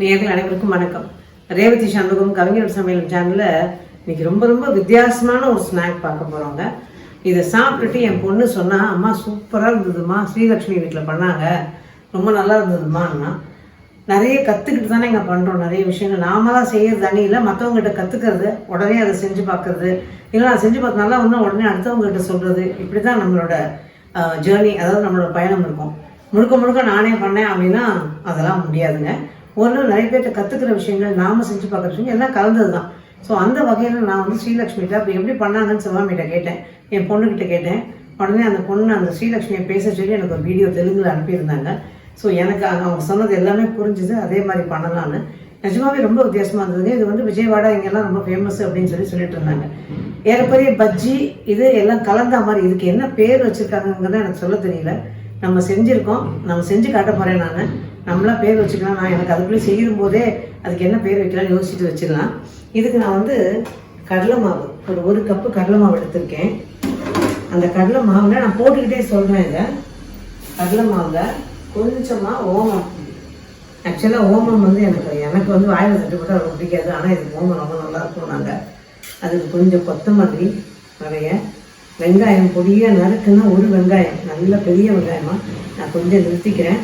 நேர்கள் அனைவருக்கும் வணக்கம். ரேவதி சண்முகம் கவிஞர் சமையல் சேனல்ல இன்னைக்கு ரொம்ப ரொம்ப வித்தியாசமான ஒரு ஸ்நாக் பார்க்க போறோங்க. இதை சாப்பிட்டுட்டு என் பொண்ணு சொன்னா அம்மா சூப்பராக இருந்ததுமா ஸ்ரீலக்ஷ்மி வீட்டில் பண்ணாங்க. ரொம்ப நல்லா இருந்ததுமான்னா நிறைய கற்றுக்கிட்டு தானே இங்கே பண்ணுறோம் நிறைய விஷயங்கள் நாம தான் செய்யறது தனி இல்லை. மற்றவங்ககிட்ட கற்றுக்கிறது உடனே அதை செஞ்சு பார்க்கறது. இல்லை நான் செஞ்சு பார்த்து நல்லா ஒன்று உடனே அடுத்தவங்ககிட்ட சொல்கிறது இப்படி தான் நம்மளோட ஜேர்னி அதாவது நம்மளோட பயணம் இருக்கும். முழுக்க முழுக்க நானே பண்ணேன் அப்படின்னா அதெல்லாம் முடியாதுங்க. ஒன்று நிறைய பேர்கிட்ட கற்றுக்கிற விஷயங்கள் நாம செஞ்சு பார்க்குற விஷயங்கள் எல்லாம் கலந்தது தான் ஸோ அந்த வகையில் நான் வந்து ஸ்ரீலக்ஷ்மிகிட்ட அப்போ எப்படி பண்ணாங்கன்னு சிவாமிகிட்ட கேட்டேன். என் பொண்ணுக்கிட்ட கேட்டேன். உடனே அந்த பொண்ணு அந்த ஸ்ரீலக்ஷ்மியை பேச சொல்லி எனக்கு ஒரு வீடியோ தெலுங்குல அனுப்பியிருந்தாங்க. ஸோ எனக்கு அவங்க அவங்க சொன்னது எல்லாமே புரிஞ்சுது. அதே மாதிரி பண்ணலான்னு நிஜமாவே ரொம்ப வித்தியாசமாக இருந்ததுங்க. இது வந்து விஜயவாடா இங்கெல்லாம் ரொம்ப ஃபேமஸ் அப்படின்னு சொல்லி சொல்லிட்டு இருந்தாங்க. ஏறக்குறைய பஜ்ஜி இது எல்லாம் கலந்த மாதிரி இதுக்கு என்ன பேர் வச்சுருக்காங்கங்கிறத எனக்கு சொல்ல தெரியல. நம்ம செஞ்சுருக்கோம். நம்ம செஞ்சு காட்ட போகிறேன் நான். நம்மளா பேர் வச்சுக்கலாம். நான் எனக்கு அதுக்குள்ளே செய்யும் போதே அதுக்கு என்ன பேர் வைக்கலாம் யோசிச்சுட்டு வச்சிடலாம். இதுக்கு நான் வந்து கடலை மாவு ஒரு ஒரு கப்பு கடலை மாவு எடுத்திருக்கேன். அந்த கடலை மாவில் நான் போட்டுக்கிட்டே சொல்கிறேன் இதை. கடலை மாவில் கொஞ்சமாக ஓமம். ஆக்சுவலாக ஓமம் வந்து எனக்கு எனக்கு வந்து வாயில் தட்டுப்பட்டு அவ்வளோ பிடிக்காது. ஆனால் இதுக்கு ஓமம் ரொம்ப நல்லா இருக்கும் நாங்கள் அதுக்கு கொஞ்சம் கொத்தமல்லி நிறைய வெங்காயம் பொடியாக நறுக்குன்னா ஒரு வெங்காயம். நல்ல பெரிய வெங்காயமாக நான் கொஞ்சம் நிறுத்திக்கிறேன்.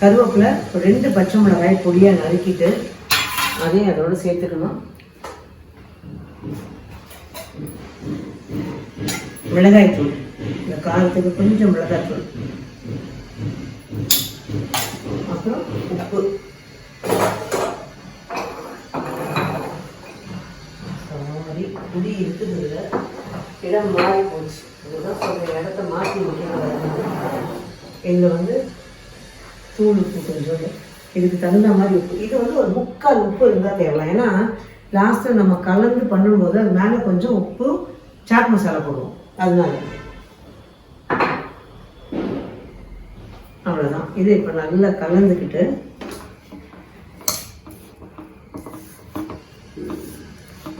கருவேப்பிலை ஒரு ரெண்டு பச்சை மிளகாய் பொடியாக நறுக்கிட்டு அதையும் அதோட சேர்த்துக்கணும். மிளகாய் தூள் இந்த காரத்துக்கு கொஞ்சம் மிளகாய் தூள் அப்புறம் உப்பு. சாரி குடி இருக்குது இதுல. இடம் மாறி போச்சு இதுதான் சொல்ற இடத்த மாற்றி முடியும் இதில் வந்து தூள் உப்பு கொஞ்சம் இதுக்கு தகுந்த மாதிரி உப்பு. இது வந்து ஒரு முக்கால் உப்பு இருந்தால் தேவலாம் ஏன்னா லாஸ்ட்டில் நம்ம கலந்து பண்ணும்போது அது மேலே கொஞ்சம் உப்பு சாட் மசாலா போடுவோம். அதனால. அவ்வளோதான் இது இப்போ நல்லா கலந்துக்கிட்டு.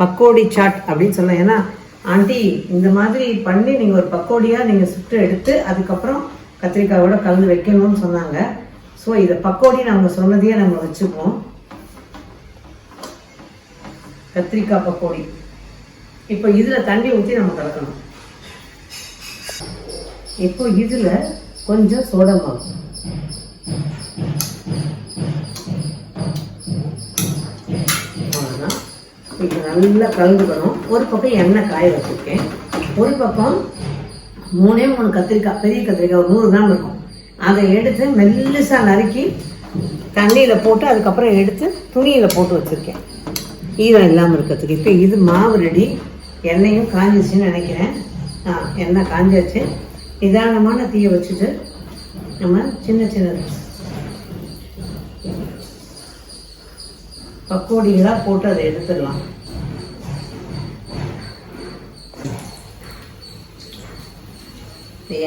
பக்கோடி சாட் அப்படின்னு சொல்லலாம். ஏன்னா ஆண்டி இந்த மாதிரி பண்ணி நீங்கள் ஒரு பக்கோடியாக நீங்கள் சுட்டு எடுத்து அதுக்கப்புறம் கத்திரிக்காயோட கலந்து வைக்கணும்னு சொன்னாங்க. ஸோ இதை பக்கோடி நம்ம சொன்னதையே நம்ம வச்சுப்போம். கத்திரிக்காய் பக்கோடி. இப்போ இதில் தண்ணி ஊற்றி நம்ம கலக்கணும். இப்போ இதில் கொஞ்சம் சோடா மாவு. அவ்வளவுதான். நல்லா கலந்துக்கணும். ஒரு பக்கம் எண்ணெய் காய வச்சுருக்கேன். ஒரு பக்கம் மூணே மூணு கத்திரிக்காய் பெரிய கத்திரிக்காய் ஒரு நூறு கிராம் இருக்கும். அதை எடுத்து மெல்லிசாக நறுக்கி தண்ணியில் போட்டு அதுக்கப்புறம் எடுத்து துணியில் போட்டு வச்சுருக்கேன். ஈரம் இல்லாமல் இருக்கிறதுக்கு. இப்போ இது மாவு ரெடி. எண்ணெயும் காஞ்சிச்சுன்னு நினைக்கிறேன். ஆ எண்ணெய் காஞ்சாச்சு நிதானமான தீயை வச்சுட்டு நம்ம சின்ன சின்ன பக்கோடிகளாக போட்டு அதை எடுத்துடலாம்.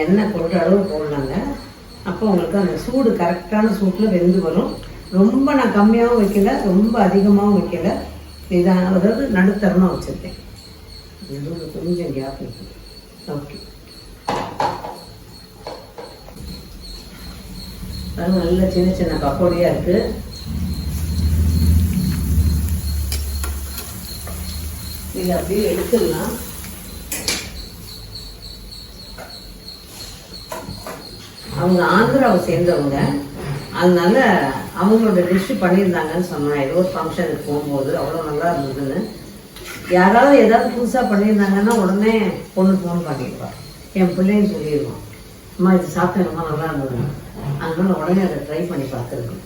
எண்ணெய் போட்டு அளவு போடலாங்க. அப்போ உங்களுக்கு அந்த சூடு கரெக்டான சூட்டில் வெந்து வரும். ரொம்ப நான் கம்மியாகவும் வைக்கல ரொம்ப அதிகமாகவும் வைக்கல. இதான் அதாவது நடுத்தரமாக வச்சுருக்கேன். நடுவில் கொஞ்சம் கேப் இருக்குது ஓகே அது நல்ல சின்ன சின்ன பக்கோடியாக இருக்குது இதை அப்படியே எடுத்துடலாம். அவங்க ஆந்திராவை சேர்ந்தவங்க. அதனால அவங்களோட டிஷ் பண்ணியிருந்தாங்கன்னு சொன்னேன் ஏதோ ஒரு ஃபங்க்ஷனுக்கு போகும்போது அவ்வளோ நல்லா இருந்ததுன்னு. யாராவது ஏதாவது புதுசாக பண்ணியிருந்தாங்கன்னா உடனே பொண்ணு ஃபோன் பண்ணிடுவா என் பிள்ளைங்க சொல்லிடுவான். அம்மா இது சாப்பிட்டேன் ரொம்ப நல்லா இருந்தது அதனால உடனே அதை ட்ரை பண்ணி பார்த்துருக்கு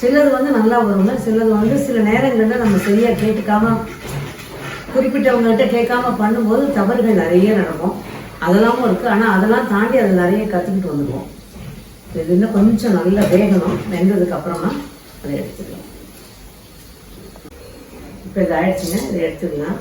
சிலது வந்து நல்லா வருங்க சிலது வந்து சில நேரங்களில் நம்ம சரியாக கேட்டுக்காம குறிப்பிட்டவங்கள்ட்ட கேட்காம பண்ணும்போது தவறுகள் நிறைய நடக்கும். அதெல்லாமும் இருக்குது ஆனால் அதெல்லாம் தாண்டி அதை நிறைய கற்றுக்கிட்டு வந்துடுவோம் இது இன்னும் கொஞ்சம் நல்லா வேகணும் வெந்ததுக்கு அப்புறமா அதை எடுத்துக்கலாம். இப்போ இது ஆயிடுச்சுங்க இதை எடுத்துக்கலாம்.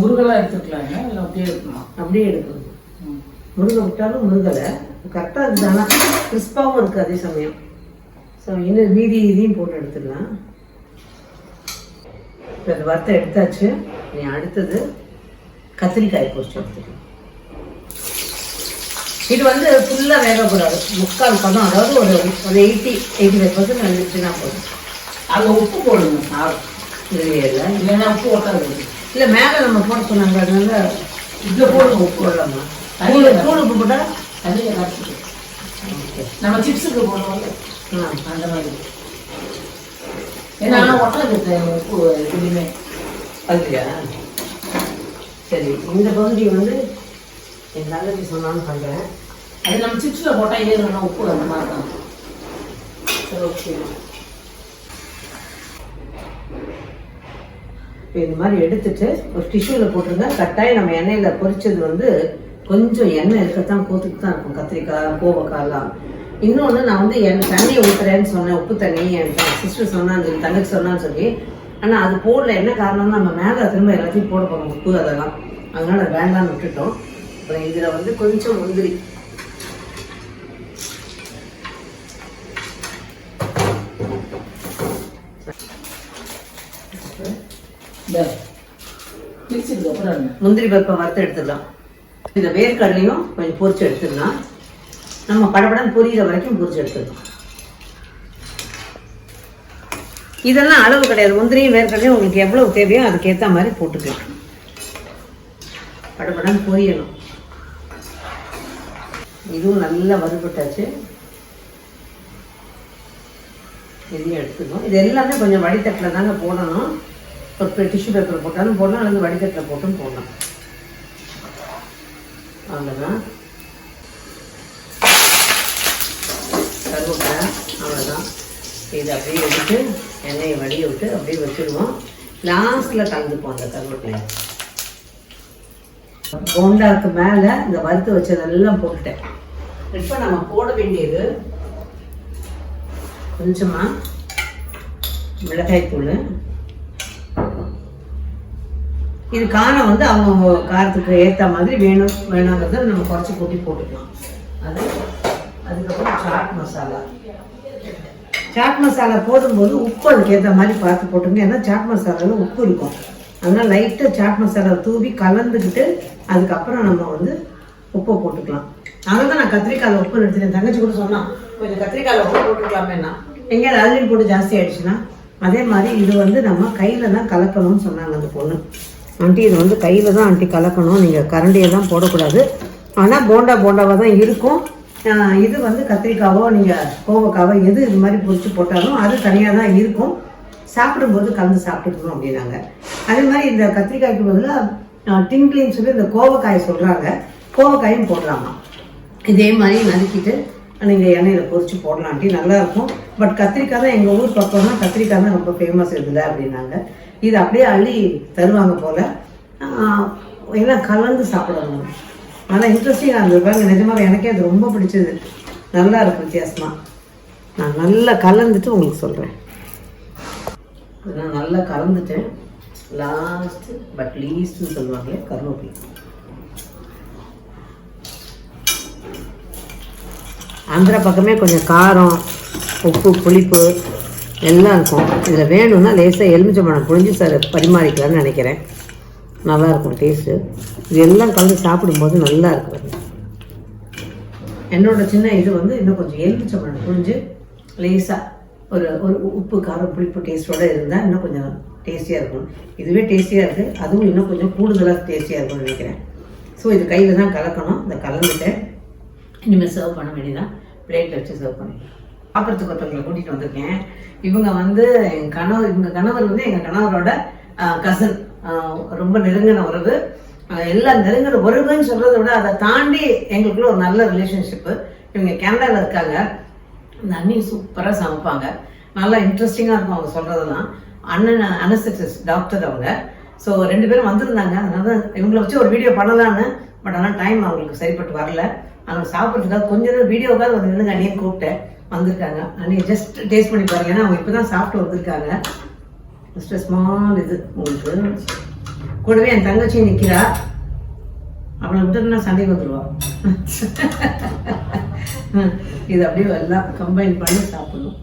முருகலா எடுத்துக்கலாங்க இல்லை அப்படியே இருக்குமா அப்படியே எடுக்கணும். முருகை விட்டாலும் முருகலை. கரெக்டாக ஆனால் கிறிஸ்பாகவும் இருக்குது அதே சமயம். ஸோ இன்னும் மீதி இதையும் போட்டு எடுத்துடலாம். இப்போ இந்த வறுத்த எடுத்தாச்சு. நீ அடுத்தது கத்திரிக்காய் பொரிச்சு எடுத்துக்கலாம். இது வந்து ஃபுல்லாக வேகக்கூடாது. முக்கால் பதம் அதாவது ஒரு ஒரு எயிட்டி எயிட்டி ஃபைவ் பர்சன்ட் வந்துச்சுன்னா போதும். அதில் உப்பு போடுங்க சார் இல்லை. இல்லைன்னா உப்பு ஒட்டாது. இல்லை மேலே நம்ம போட சொன்னாங்க அதனால இதில் போடுங்க உப்பு போடலாமா? தூள் தூள் உப்பு போட்டால் தண்ணியில் நம்ம சிப்ஸுக்கு போடுவோம் ஆ. அந்த மாதிரி. த- உப்பு எதுலையுமே அதுலையா சரி இந்த பகுதி வந்து என் தங்கச்சி சொன்னான்னு பண்ணுறேன் அது நம்ம சிப்ஸில் போட்டால் ஏறணும் உப்பு அந்த மாதிரி தான். சரி ஓகே இப்போ இந்த மாதிரி எடுத்துட்டு ஒரு டிஷ்யூவில் போட்டுருங்க கட்டாயம் நம்ம எண்ணெயில் பொரிச்சது வந்து கொஞ்சம் எண்ணெய் இருக்கத்தான் போத்துக்கு தான் இருக்கும். கத்திரிக்காய் கோவக்காய்லாம். இன்னொன்று நான் வந்து என் தண்ணியை ஊற்றுறேன்னு சொன்னேன் உப்பு தண்ணி என் சிஸ்டர் சொன்னான்னு சொல்லி தங்கச்சி சொன்னான்னு சொல்லி. ஆனால் அது போடல. என்ன காரணம்னா நம்ம மேலே திரும்ப எல்லாத்தையும் போட போகிறோம் உப்பு அதெல்லாம். அதனால அது வேண்டாம்னு விட்டுட்டோம். அப்புறம் இதில் வந்து கொஞ்சம் முந்திரி. முந்திரி பருப்பை வறுத்து எடுத்துடலாம். இந்த வேர்க்கடலையும் கொஞ்சம் பொரிச்சு எடுத்துடலாம். நம்ம படப்படம் பொரியிற வரைக்கும் பொரிச்சு எடுத்துக்கணும். இதெல்லாம் அளவு கிடையாது. முந்திரியும் வேர்க்கடலையும் உங்களுக்கு எவ்வளவு தேவையோ அதுக்கேற்ற மாதிரி போட்டுக்கலாம். படப்படம் பொரியணும். இதுவும் நல்லா வறுபட்டாச்சு. இதையும் எடுத்துக்கணும். இது எல்லாமே கொஞ்சம் வடித்தட்டில் தாங்க போடணும். ஒரு டிஷ்யூ பேப்பர் போட்டாலும் போடலாம் அல்லது வடித்தட்டில் போட்டும் போடலாம். அவ்வளோதான் கருவேப்பிலை அவ்வளோதான் இது அப்படியே எடுத்து எண்ணெயை வடிய விட்டு அப்படியே வச்சுருவோம். லாஸ்ட்டில் கலந்துப்போம் அந்த கருவேப்பிலையை. போண்டாக்கு மேலே இந்த வறுத்து வச்சதெல்லாம் போட்டுட்டேன். இப்போ நம்ம போட வேண்டியது கொஞ்சமாக மிளகாய் தூள். இது காரம் வந்து அவங்க காரத்துக்கு ஏற்ற மாதிரி வேணும் வேணாங்கிறத நம்ம குறைச்சி கூட்டி போட்டுக்கலாம். அது அதுக்கப்புறம் சாட் மசாலா சாட் மசாலா போடும்போது உப்பு அதுக்கு ஏற்ற மாதிரி பார்த்து போட்டுங்க ஏன்னா சாட் மசாலாவில் உப்பு இருக்கும். அதனால் லைட்டாக சாட் மசாலா தூவி கலந்துக்கிட்டு அதுக்கப்புறம் நம்ம வந்து உப்பை போட்டுக்கலாம். அதனால தான் நான் கத்திரிக்காயில் உப்பு எடுத்துட்டேன். தங்கச்சி கூட சொன்னான் கொஞ்சம் கத்திரிக்காயில் உப்பு போட்டுக்கலாமேன்னா எங்கேயாவது அதுலேயும் போட்டு ஜாஸ்தி ஆயிடுச்சுன்னா? அதே மாதிரி இது வந்து நம்ம கையில் தான் கலக்கணும்னு சொன்னாங்க அந்த பொண்ணு. ஆண்டி இது வந்து கையில் தான் ஆண்டி கலக்கணும். நீங்கள் கரண்டியெல்லாம் போடக்கூடாது. ஆனால் போண்டா போண்டாவாக தான் இருக்கும். இது வந்து கத்திரிக்காவோ நீங்கள் கோவக்காவோ எது இது மாதிரி பொறிச்சு போட்டாலும் அது தனியாக தான் இருக்கும். சாப்பிடும்போது கலந்து சாப்பிட்டுக்கணும் அப்படின்னாங்க. அதே மாதிரி இந்த கத்திரிக்காய்க்கு பதிலாக டிங்க்லின்னு சொல்லி இந்த கோவக்காயை சொல்கிறாங்க கோவக்காயும் போடலாமா? இதே மாதிரி நறுக்கிட்டு நீங்கள் எண்ணெயில் பொறிச்சு போடலான்ட்டி நல்லா இருக்கும். பட் கத்திரிக்காய் தான் எங்கள் ஊர் பக்கம்னா கத்திரிக்காய் தான் ரொம்ப ஃபேமஸ் இதில் அப்படின்னாங்க. இது அப்படியே அள்ளி தருவாங்க போல். எல்லாம் கலந்து சாப்பிடணும். நல்லா இன்ட்ரெஸ்டிங்காக இருந்தது. பாருங்க நிஜமாக எனக்கே அது ரொம்ப பிடிச்சது. நல்லா இருக்கும் வித்தியாசமா. நான் நல்லா கலந்துட்டு உங்களுக்கு சொல்கிறேன் நான் நல்லா கலந்துட்டேன். லாஸ்ட் பட் லீஸ்ட்னு சொல்லுவாங்களே கருவேப்பிலை. ஆந்திரா பக்கமே கொஞ்சம் காரம் உப்பு புளிப்பு எல்லாம் இருக்கும். இதில் வேணும்னா லேசாக எலுமிச்சம்பழம் புழிஞ்சு சார் பரிமாறிக்கலாம்னு நினைக்கிறேன். நல்லாயிருக்கும் டேஸ்ட்டு இது எல்லாம் கலந்து சாப்பிடும்போது நல்லா இருக்கும் என்னோட சின்ன இது வந்து இன்னும் கொஞ்சம் எலுமிச்சம்பழம் புரிஞ்சு லேசாக ஒரு ஒரு உப்பு காரம் புளிப்பு டேஸ்ட்டோட இருந்தால் இன்னும் கொஞ்சம் டேஸ்டியாக இருக்கும். இதுவே டேஸ்டியாக இருக்குது அதுவும் இன்னும் கொஞ்சம் கூடுதலாக டேஸ்டியாக இருக்கும்னு நினைக்கிறேன். ஸோ இது கையில் தான் கலக்கணும். இந்த கலந்துட்டேன் இனிமேல் சர்வ் பண்ண வேண்டியதான் பிளேட்டில் வச்சு சர்வ் பண்ணிக்கலாம் சாப்பிட்றதுக்கு ஒருத்தவங்களை கூட்டிகிட்டு வந்திருக்கேன். இவங்க வந்து எங்கள் கணவர் இவங்க கணவர் வந்து எங்கள் கணவரோட கசன் ரொம்ப நெருங்கின உறவு. எல்லா எல்லாம் நெருங்கின உறவுன்னு சொல்கிறத விட அதை தாண்டி எங்களுக்குள்ள ஒரு நல்ல ரிலேஷன்ஷிப்பு இவங்க கேனடாவில் இருக்காங்க. இந்த அண்ணி சூப்பராக சமைப்பாங்க. நல்லா இன்ட்ரெஸ்டிங்காக இருக்கும் அவங்க சொல்கிறதெல்லாம் அண்ணன் அனஸ்தட்டிஸ் டாக்டர் அவங்க. ஸோ ரெண்டு பேரும் வந்திருந்தாங்க. அதனால தான் இவங்களை வச்சு ஒரு வீடியோ பண்ணலான்னு. பட் ஆனால் டைம் அவங்களுக்கு சரிப்பட்டு வரல. அவங்க சாப்பிட்றதுக்காக கொஞ்ச நேரம் வீடியோக்காக வந்து நின்று அண்ணியை கூப்பிட்டேன். வந்திருக்காங்க. அண்ணியை ஜஸ்ட் டேஸ்ட் பண்ணி பாருங்க. ஏன்னா அவங்க இப்போ தான் சாப்பிட்டு வந்திருக்காங்க. ஜஸ்ட் ஸ்மால் இது உங்களுக்கு. கூடவே என் தங்கச்சியும் நிற்கிறா அவளை விட்டுனா சண்டைக்கு வந்துடுவா இது அப்படியே எல்லாம் கம்பைன் பண்ணி சாப்பிடணும்.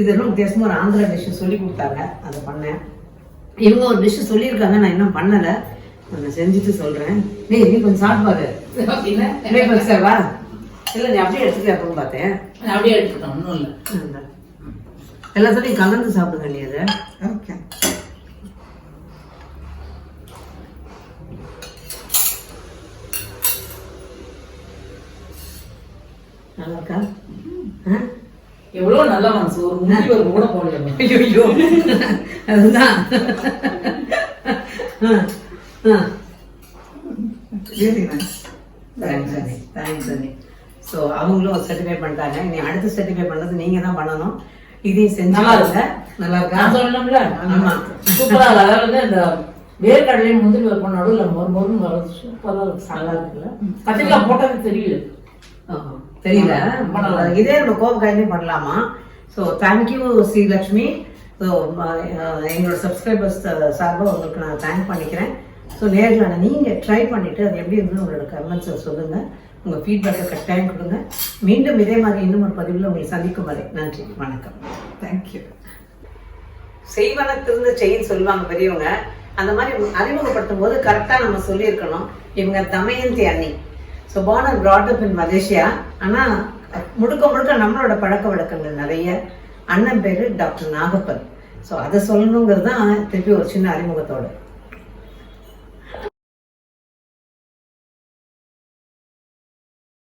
இதெல்லாம் வித்தியாசமாக ஒரு ஆந்திரா டிஷ் சொல்லி கொடுத்தாங்க. அதை பண்ணேன். இவங்க ஒரு டிஷ் சொல்லியிருக்காங்க. நான் இன்னும் பண்ணல. நான் செஞ்சுட்டு சொல்றேன். நீ நீ கொஞ்சம் அப்படின்னா பிரேக்ஃபாஸ்ட் சார்வா இல்லை நீ அப்படியே எடுத்துக்க அப்படின்னு பார்த்தேன் நான் அப்படியே எடுத்துக்கிட்டோம் ஒன்றும் இல்லை. எல்லாத்தையும் கலந்து சாப்பிடுங்க நீ அதை? ஓகே நல்லா இருக்கா ஆ? எவ்வளோ நல்ல மனசு ஒரு முடி ஒரு கூட போடல ஐயோ அதுதான். ஸோ அவங்களும் சர்டிஃபை பண்ணிட்டாங்க. இனி அடுத்து சர்டிஃபை பண்ணது நீங்க தான் பண்ணணும். இதையும் செஞ்சு நல்லா இருக்கு. நல்லா இருக்கா? நான் சொல்லணும்ல ஆமா. சூப்பரா. அதாவது இந்த வேர்க்கடலையும் முந்திரி வைப்போம் நடுவில் மொறு மொறுன்னு வர்றது சூப்பரா இருக்கு நல்லா இருக்குல்ல? கத்திரிக்காய் போட்டது தெரியல. தெரியல. ரொம்ப நல்லா. இதே நம்ம கோவக்காயிலே பண்ணலாமா? So thank you Srilakshmi so எங்களோட சப்ஸ்கிரைபர்ஸ் சார்பாக உங்களுக்கு நான் தேங்க் பண்ணிக்கிறேன். ஸோ நேரில் நீங்கள் ட்ரை பண்ணிவிட்டு அது எப்படி இருந்தது உங்களோட கமெண்ட்ஸை சொல்லுங்கள் உங்கள் ஃபீட்பேக்கை கட்டாயம் கொடுங்க. மீண்டும் இதே மாதிரி இன்னும் ஒரு பதிவில் உங்களை சந்திக்கும் வரை நன்றி வணக்கம். தேங்க்யூ செய்வனத்திலிருந்து செய்ன்னு சொல்லுவாங்க பெரியவங்க. அந்த மாதிரி அறிமுகப்படுத்தும் போது கரெக்டாக நம்ம சொல்லியிருக்கணும். இவங்க தமயந்தி அண்ணி. So born and brought up in Malaysia ஆனால் முழுக்க முழுக்க நம்மளோட பழக்க வழக்கங்கள் நிறைய. அண்ணன் பேரு டாக்டர் நாகப்பன். ஸோ அதை சொல்லணுங்கிறது தான் திருப்பி ஒரு சின்ன அறிமுகத்தோட.